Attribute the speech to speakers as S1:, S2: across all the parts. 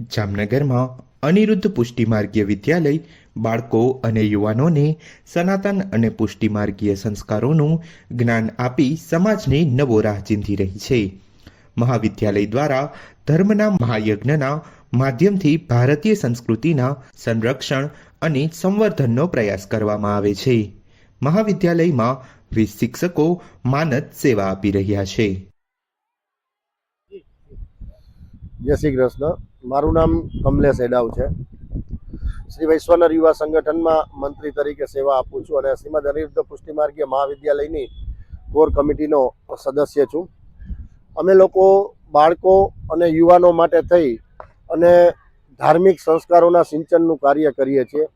S1: જામનગરમાં અનિરુદ્ધ પુષ્ટિમાર્ગીય વિદ્યાલય બાળકો અને યુવાનોને સનાતન અને પુષ્ટિમાર્ગીય સંસ્કારોનું જ્ઞાન આપી સમાજને નવો રાહ ચીંધી રહી છે. મહાવિદ્યાલય દ્વારા ધર્મના મહાયજ્ઞના માધ્યમથી ભારતીય સંસ્કૃતિના સંરક્ષણ અને સંવર્ધનનો પ્રયાસ કરવામાં આવે છે. મહાવિદ્યાલયમાં વીસ શિક્ષકો માનદ સેવા આપી રહ્યા છે.
S2: જય શ્રી કૃષ્ણ. મારું નામ કમલેશ એડાવ છે. શ્રી વૈશ્વનર યુવા સંગઠનમાં મંત્રી તરીકે સેવા આપું છું અને શ્રીમદ અનિરુદ્ધ પુષ્ટિમાર્ગીય મહાવિદ્યાલયની કોર કમિટીનો સદસ્ય છું. અમે લોકો બાળકો અને યુવાનો માટે થઈ અને ધાર્મિક સંસ્કારોના સિંચનનું કાર્ય કરીએ છીએ.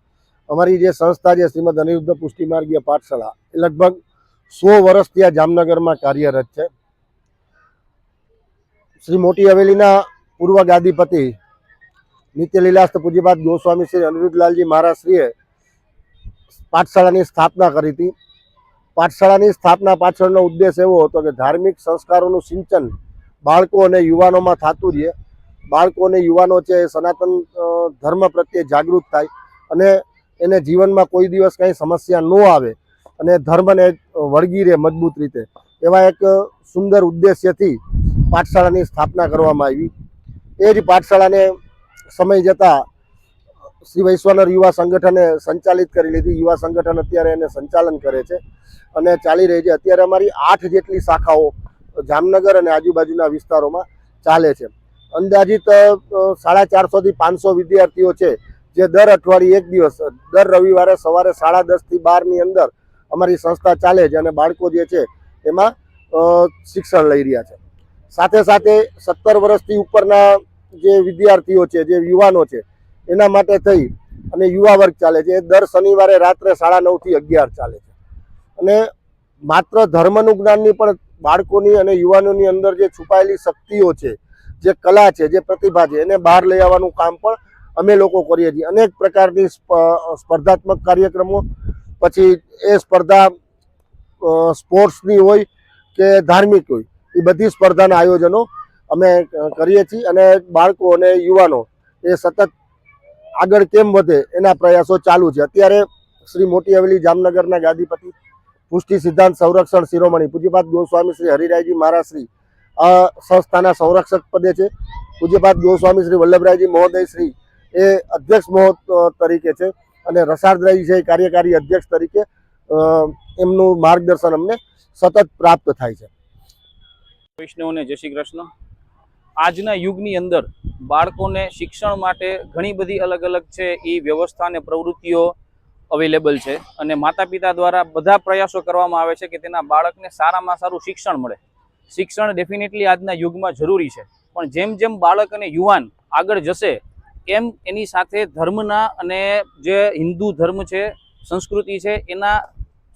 S2: અમારી જે સંસ્થા છે શ્રીમદ અનિરુદ્ધ પુષ્ટિમાર્ગીય પાઠશાળા, એ લગભગ સો વર્ષથી આ જામનગરમાં કાર્યરત છે. શ્રી મોટી હવેલીના પૂર્વ ગાદીપતિ નિત્ય લીલાસ્ત પૂજ્યપાદ ગોસ્વામી શ્રી અનિરુદ્ધલાલજી મહારાજશ્રીએ પાઠશાળાની સ્થાપના કરી હતી. પાઠશાળાની સ્થાપના પાછળનો ઉદ્દેશ એવો હતો કે ધાર્મિક સંસ્કારોનું સિંચન બાળકો અને યુવાનોમાં થતું રહે. બાળકો અને યુવાનો છે એ સનાતન ધર્મ પ્રત્યે જાગૃત થાય અને એને જીવનમાં કોઈ દિવસ કંઈ સમસ્યા ન આવે અને ધર્મને વળગી રહે મજબૂત રીતે. એવા એક સુંદર ઉદ્દેશ્યથી પાઠશાળાની સ્થાપના કરવામાં આવી. એ જ પાઠશાળાને સમય જતાં શ્રી વૈશ્વનર યુવા સંગઠને સંચાલિત કરી લીધી. યુવા સંગઠન અત્યારે એને સંચાલન કરે છે અને ચાલી રહી છે. અત્યારે અમારી આઠ જેટલી શાખાઓ જામનગર અને આજુબાજુના વિસ્તારોમાં ચાલે છે. અંદાજિત સાડા ચારસોથી પાંચસો વિદ્યાર્થીઓ છે જે દર અઠવાડિયે એક દિવસ, દર રવિવારે સવારે સાડા દસથી બારની અંદર અમારી સંસ્થા ચાલે છે અને બાળકો જે છે એમાં શિક્ષણ લઈ રહ્યા છે. સાથે સાથે સત્તર વર્ષથી ઉપરના જે વિદ્યાર્થીઓ છે, જે યુવાનો છે, એના માટે થઈ અને યુવા વર્ગ ચાલે છે. એ દર શનિવારે રાત્રે સાડા નવથી અગિયાર ચાલે છે. અને માત્ર ધર્મનું જ્ઞાનની પણ બાળકોની અને યુવાનોની અંદર જે છુપાયેલી શક્તિઓ છે, જે કલા છે, જે પ્રતિભા છે, એને બહાર લઈ આવવાનું કામ પણ અમે લોકો કરીએ છીએ. અનેક પ્રકારની સ્પ- સ્પર્ધાત્મક કાર્યક્રમો, પછી એ સ્પર્ધા સ્પોર્ટ્સની હોય કે ધાર્મિક હોય, એ બધી સ્પર્ધાના આયોજનો અમે કરીએ છીએ અને બાળકો અને યુવાનો એ સતત આગળ કેમ વધે એના પ્રયાસો ચાલુ છે. અત્યારે શ્રી મોટી હવેલી જામનગરના ગાદીપતિ પુષ્ટિ સિદ્ધાંત સંરક્ષણ શિરોમણી પૂજ્યપાદ ગોસ્વામી શ્રી હરિરાયજી મહારાજ શ્રી આ સંસ્થાના સંરક્ષક પદે છે. પૂજ્યપાદ ગોસ્વામી શ્રી વલ્લભરાયજી મહોદય શ્રી એ અધ્યક્ષ મહો તરીકે છે અને રસાર્દરાય છે કાર્યકારી અધ્યક્ષ તરીકે એમનું માર્ગદર્શન અમને સતત પ્રાપ્ત થાય છે.
S3: વૈષ્ણવને જય શ્રી કૃષ્ણ. આજના યુગની અંદર બાળકોને શિક્ષણ માટે ઘણી બધી અલગ અલગ છે. એ વ્યવસ્થા અને પ્રવૃત્તિઓ અવેલેબલ છે અને માતા પિતા દ્વારા બધા પ્રયાસો કરવામાં આવે છે કે તેના બાળકને સારામાં સારું શિક્ષણ મળે. શિક્ષણ ડેફિનેટલી આજના યુગમાં જરૂરી છે. પણ જેમ જેમ બાળક અને યુવાન આગળ જશે, એમ એની સાથે ધર્મના અને જે હિન્દુ ધર્મ છે, સંસ્કૃતિ છે, એના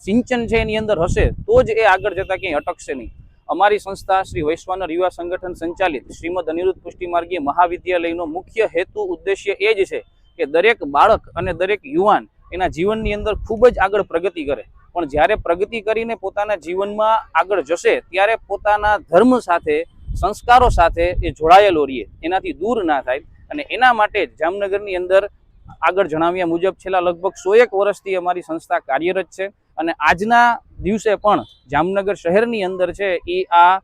S3: સિંચન છે એની અંદર હશે, તો જ એ આગળ જતાં ક્યાંય અટકશે નહીં. અમારી સંસ્થા શ્રી વૈશ્વાનર યુવા સંગઠન સંચાલિત શ્રીમદ અનિરુદ્ધ પુષ્ટિમાર્ગીય મહાવિદ્યાલયનો મુખ્ય હેતુ ઉદ્દેશ્ય એ જ છે કે દરેક બાળક અને દરેક યુવાન એના જીવનની અંદર ખૂબ જ આગળ પ્રગતિ કરે. પણ જ્યારે પ્રગતિ કરીને પોતાના જીવનમાં આગળ જશે, ત્યારે પોતાના ધર્મ સાથે, સંસ્કારો સાથે એ જોડાયેલો રહીએ. એનાથી દૂર ના થાય. અને એના માટે જામનગરની અંદર આગળ જણાવ્યા મુજબ છેલ્લા લગભગ સો એક વર્ષથી અમારી સંસ્થા કાર્યરત છે. અને આજના દિવસે પણ જામનગર શહેરની અંદર છે એ આ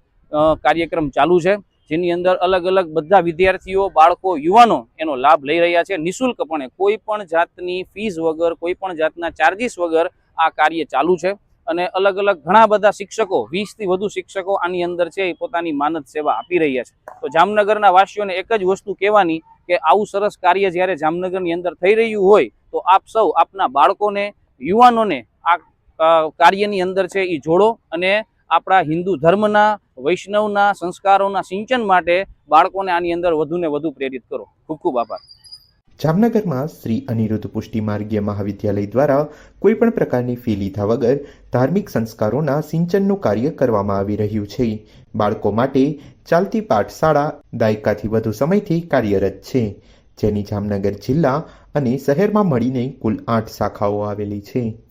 S3: કાર્યક્રમ ચાલુ છે, જેની અંદર અલગ અલગ બધા વિદ્યાર્થીઓ, બાળકો, યુવાનો એનો લાભ લઈ રહ્યા છે. નિઃશુલ્કપણે કોઈ પણ જાતની ફીસ વગર, કોઈ પણ જાતના ચાર્જિસ વગર આ કાર્ય ચાલુ છે. અને અલગ અલગ ઘણા બધા શિક્ષકો, વીસથી વધુ શિક્ષકો આની અંદર છે એ પોતાની માનદ સેવા આપી રહ્યા છે. તો જામનગરના વાસીઓને એક જ વસ્તુ કહેવાની કે આવું સરસ કાર્ય જ્યારે જામનગરની અંદર થઈ રહ્યું હોય, તો આપ સૌ આપના બાળકોને, યુવાનોને આ કાર્યની અંદર છે એ જોડો અને આપણા હિન્દુ ધર્મના, વૈષ્ણવના સંસ્કારોના સિંચન માટે બાળકોને આની અંદર વધુને વધુ પ્રેરિત કરો. ખૂબ ખૂબ આભાર.
S1: જામનગરમાં શ્રી અનિરુદ્ધ પુષ્ટિ માર્ગીય મહાવિદ્યાલય દ્વારા કોઈ પણ પ્રકારની ફી લીધા વગર ધાર્મિક સંસ્કારોના સિંચનનું કાર્ય કરવામાં આવી રહ્યું છે. બાળકો માટે ચાલતી પાઠશાળા દાયકાથી વધુ સમયથી કાર્યરત છે. જેની જામનગર જિલ્લા અને શહેરમાં મળીને કુલ આઠ શાખાઓ આવેલી છે.